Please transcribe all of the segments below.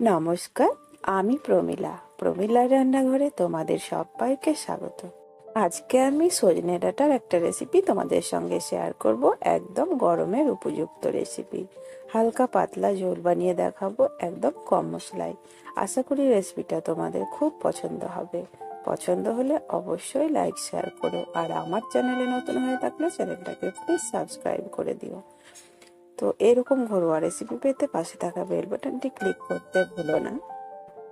নমস্কার, আমি প্রমীলা। প্রমীলার রান্নাঘরে তোমাদের সবাইকে স্বাগত। আজকে আমি সজনে ডাঁটার একটা রেসিপি তোমাদের সঙ্গে শেয়ার করব, একদম গরমের উপযুক্ত রেসিপি হালকা পাতলা ঝোল বানিয়ে দেখাবো একদম কম মশলায়। আশা করি রেসিপিটা তোমাদের খুব পছন্দ হবে। পছন্দ হলে অবশ্যই লাইক শেয়ার করো। আর আমার চ্যানেলে নতুন হয়ে থাকলে চ্যানেলটাকে প্লিজ সাবস্ক্রাইব করে দিও। তো এরকম ঘরোয়া রেসিপি পেতে পাশে থাকা বেল বাটনটি ক্লিক করতে ভুলো না।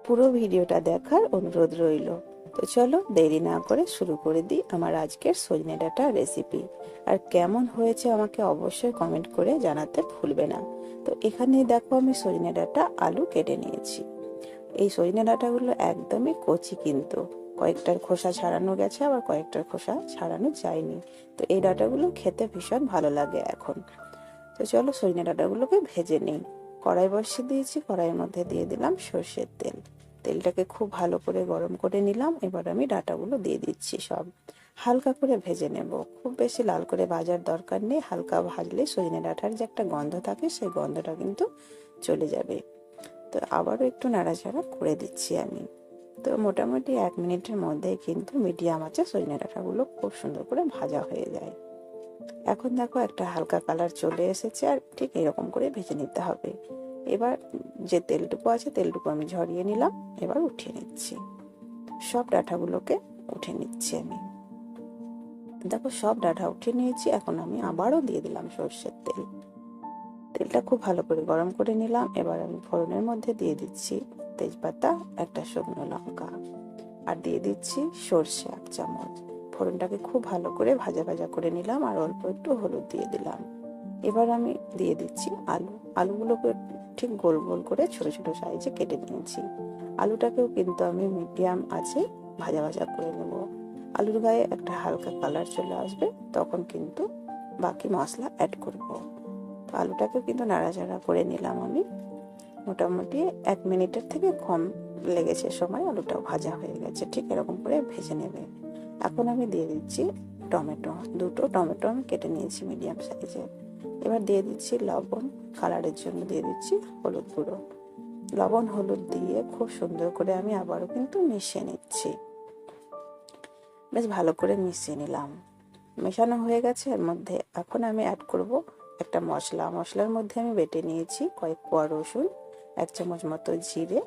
পুরো ভিডিওটা দেখার অনুরোধ রইল। তো চলো দেরি না করে শুরু করে দিই আমার আজকের সজনে ডাটা রেসিপি আর কেমন হয়েছে আমাকে অবশ্যই কমেন্ট করে জানাতে ভুলবে না। তো এখানে দেখো আমি সজনে ডাটা আলু কেটে নিয়েছি। এই সজনে ডাটাগুলো একদমই কচি কিন্তু। কয়েকটার খোসা ছাড়ানো গেছে, আবার কয়েকটার খোসা ছাড়ানো যায়নি। তো এই ডাটাগুলো খেতে ভীষণ ভালো লাগে এখন। তো চলো সজনে ডাঁটাগুলোকে ভেজে নিই। কড়াই বসিয়ে দিয়েছি, কড়াইয়ের মধ্যে দিয়ে দিলাম সর্ষের তেল। তেলটাকে খুব ভালো করে গরম করে নিলাম, এবার আমি ডাঁটাগুলো দিয়ে দিচ্ছি সব। হালকা করে ভেজে নেব। খুব বেশি লাল করে ভাজার দরকার নেই, হালকা ভাজলে সজনে ডাঁটার যে একটা গন্ধ থাকে, সেই গন্ধটা কিন্তু চলে যাবে। তো আবারও একটু নাড়াচাড়া করে দিচ্ছি আমি। তো মোটামুটি এক মিনিটের মধ্যেই কিন্তু মিডিয়াম আছে সজনে ডাঁটাগুলো খুব সুন্দর করে ভাজা হয়ে যায়। এখন দেখো একটা হালকা কালার চলে এসেছে আর ঠিক এরকম করে ভেজে নিতে হবে। এবার যে তেলটুকু আছে তেলটুকু আমি ঝরিয়ে নিলাম, এবার উঠিয়ে নিচ্ছি। সব ডাঁটাগুলোকে উঠে নিচ্ছি আমি। দেখো সব ডাঁটা উঠিয়ে নিয়েছি, এখন আমি আবারও দিয়ে দিলাম সর্ষের তেল। তেলটা খুব ভালো করে গরম করে নিলাম, এবার আমি ফোড়নের মধ্যে দিয়ে দিচ্ছি তেজপাতা, একটা শুকনো লঙ্কা। আর দিয়ে দিচ্ছি সর্ষে এক চামচ। ফোড়নটাকে খুব ভালো করে ভাজা ভাজা করে নিলাম আর অল্প একটু হলুদ দিয়ে দিলাম। এবার আমি দিয়ে দিচ্ছি আলু। আলুগুলোকে ঠিক গোল গোল করে ছোট ছোট সাইজে কেটে নিয়েছি। আলুটাকেও কিন্তু আমি মিডিয়াম আছে ভাজা ভাজা করে নেব। আলুর গায়ে একটা হালকা কালার চলে আসবে, তখন কিন্তু বাকি মশলা অ্যাড করব। তো আলুটাকেও কিন্তু নাড়াচাড়া করে নিলাম আমি। মোটামুটি এক মিনিটের থেকে কম লেগেছে সময়, আলুটাও ভাজা হয়ে গেছে, ঠিক এরকম করে ভেজে নেবে। এখন আমি দিয়ে দিচ্ছি টমেটো। দুটো টমেটো আমি কেটে নিয়েছি মিডিয়াম সাইজের এবার দিয়ে দিচ্ছি লবণ কালারের জন্য দিয়ে দিচ্ছি হলুদ গুঁড়ো। লবণ, হলুদ দিয়ে খুব সুন্দর করে আমি আবারও কিন্তু মিশিয়ে নিচ্ছি। বেশ ভালো করে মিশিয়ে নিলাম। মেশানো হয়ে গেছে, এর মধ্যে এখন আমি অ্যাড করব একটা মশলা। মশলার মধ্যে আমি বেটে নিয়েছি কয়েক কোয়া রসুন, এক চামচ মতো জিরে,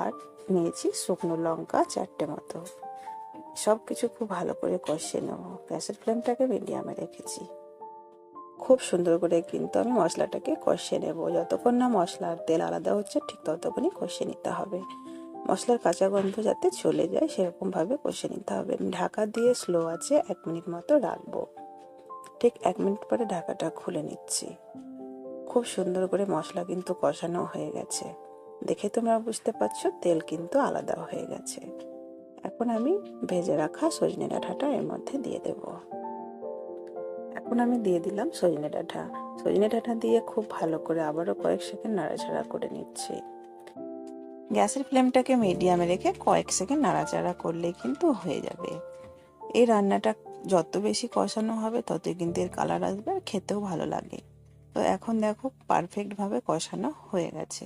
আর নিয়েছি শুকনো লঙ্কা চারটে মতো। সব কিছু খুব ভালো করে কষিয়ে নেব। গ্যাসের ফ্লেমটাকে মিডিয়ামে রেখেছি। খুব সুন্দর করে কিন্তু আমি মশলাটাকে কষিয়ে নেব। যতক্ষণ না মশলার তেল আলাদা হচ্ছে, ঠিক ততক্ষণই কষিয়ে নিতে হবে। মশলার কাঁচা গন্ধ যাতে চলে যায়, সেরকমভাবে কষিয়ে নিতে হবে। ঢাকা দিয়ে স্লো আছে এক মিনিট মতো রাখব। ঠিক এক মিনিট পরে ঢাকাটা খুলে নিচ্ছি। খুব সুন্দর করে মশলা কিন্তু কষানো হয়ে গেছে। দেখে তোমরা বুঝতে পারছ, তেল কিন্তু আলাদা হয়ে গেছে। এখন আমি ভেজে রাখা সজনে ডাঁটাটা এর মধ্যে দিয়ে দেব। এখন আমি দিয়ে দিলাম সজনে ডাঁটা। সজনে ডাঁটা দিয়ে খুব ভালো করে আবারও কয়েক সেকেন্ড নাড়াচাড়া করে নিচ্ছি। গ্যাসের ফ্লেমটাকে মিডিয়ামে রেখে কয়েক সেকেন্ড নাড়াচাড়া করলে কিন্তু হয়ে যাবে। এই রান্নাটা যত বেশি কষানো হবে, ততই কিন্তু এর কালার আসবে আর খেতেও ভালো লাগে। তো এখন দেখো পারফেক্টভাবে কষানো হয়ে গেছে।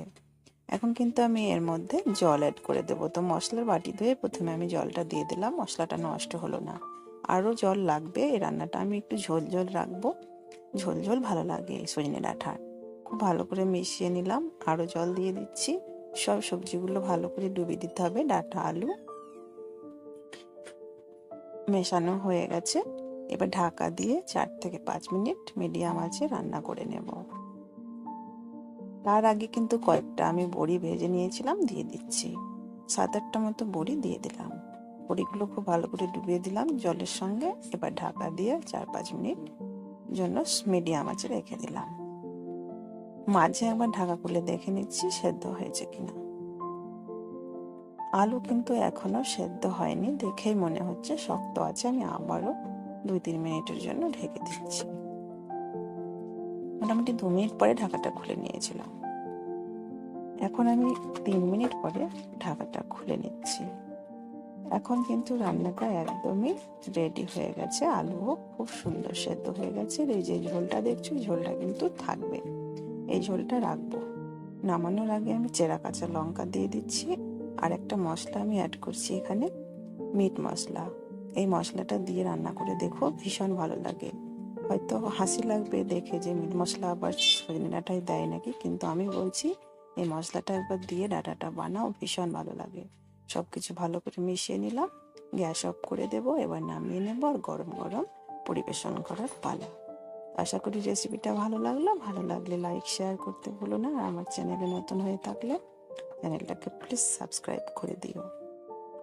এখন কিন্তু আমি এর মধ্যে জল অ্যাড করে দেবো। তো মশলার বাটি ধুয়ে প্রথমে আমি জলটা দিয়ে দিলাম, মশলাটা নষ্ট হলো না। আরও জল লাগবে, এই রান্নাটা আমি একটু ঝোল ঝোল রাখব। ঝোল ঝোল ভালো লাগে সজনে ডাঁটা খুব ভালো করে মিশিয়ে নিলাম, আরও জল দিয়ে দিচ্ছি। সব সবজিগুলো ভালো করে ডুবিয়ে দিতে হবে, ডাঁটা, আলু। মেশানো হয়ে গেছে। এবার ঢাকা দিয়ে চার থেকে পাঁচ মিনিট মিডিয়াম আছে রান্না করে নেব। তার আগে কিন্তু কয়েকটা আমি বড়ি ভেজে নিয়েছিলাম, দিয়ে দিচ্ছি। সাত আটটা মতো বড়ি দিয়ে দিলাম। বড়িগুলো খুব ভালো করে ডুবিয়ে দিলাম জলের সঙ্গে। এবার ঢাকা দিয়ে চার পাঁচ মিনিট জন্য মিডিয়াম আছে রেখে দিলাম। মাঝে একবার ঢাকা খুলে দেখে নিচ্ছি সেদ্ধ হয়েছে কিনা। আলু কিন্তু এখনও সেদ্ধ হয়নি, দেখেই মনে হচ্ছে শক্ত আছে। আমি আবারও দুই তিন মিনিটের জন্য ঢেকে দিচ্ছি। মোটামুটি দু মিনিট পরে ঢাকাটা খুলে নিয়েছিলাম। এখন আমি তিন মিনিট পরে ঢাকাটা খুলে নিচ্ছি। এখন কিন্তু রান্নাটা একদমই রেডি হয়ে গেছে। আলুও খুব সুন্দর সেদ্ধ হয়ে গেছে। এই যে ঝোলটা দেখছ ঝোলটা কিন্তু থাকবে। এই ঝোলটা রাখব। নামানোর আগে আমি চেরা কাঁচা লঙ্কা দিয়ে দিচ্ছি। আর একটা মশলা আমি অ্যাড করছি এখানে মিট মশলা। এই মশলাটা দিয়ে রান্না করে দেখো, ভীষণ ভালো লাগে। হয়তো হাসি লাগবে দেখে যে মিট মশলা আবার সজনে ডাঁটায় দেয় নাকি? কিন্তু আমি বলছি, এই মশলাটা একবার দিয়ে ডাঁটাটা বানাও, ভীষণ ভালো লাগে। সব কিছু ভালো করে মিশিয়ে নিলাম, গ্যাস অফ করে দেব, এবার নামিয়ে নেব আর গরম গরম পরিবেশন করার পালা। আশা করি রেসিপিটা ভালো লাগল। ভালো লাগলে লাইক, শেয়ার করতে ভুলো না। আর আমার চ্যানেলে নতুন হয়ে থাকলে চ্যানেলটাকে প্লিজ সাবস্ক্রাইব করে দিও।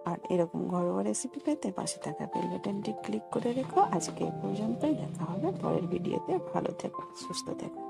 আর এরকম ঘরোয়া রেসিপি পেতে পাশে থাকা বেল বাটনটি ক্লিক করে রেখো। আজকে এ পর্যন্তই, দেখা হবে পরের ভিডিওতে ভালো থেকো, সুস্থ থেকো।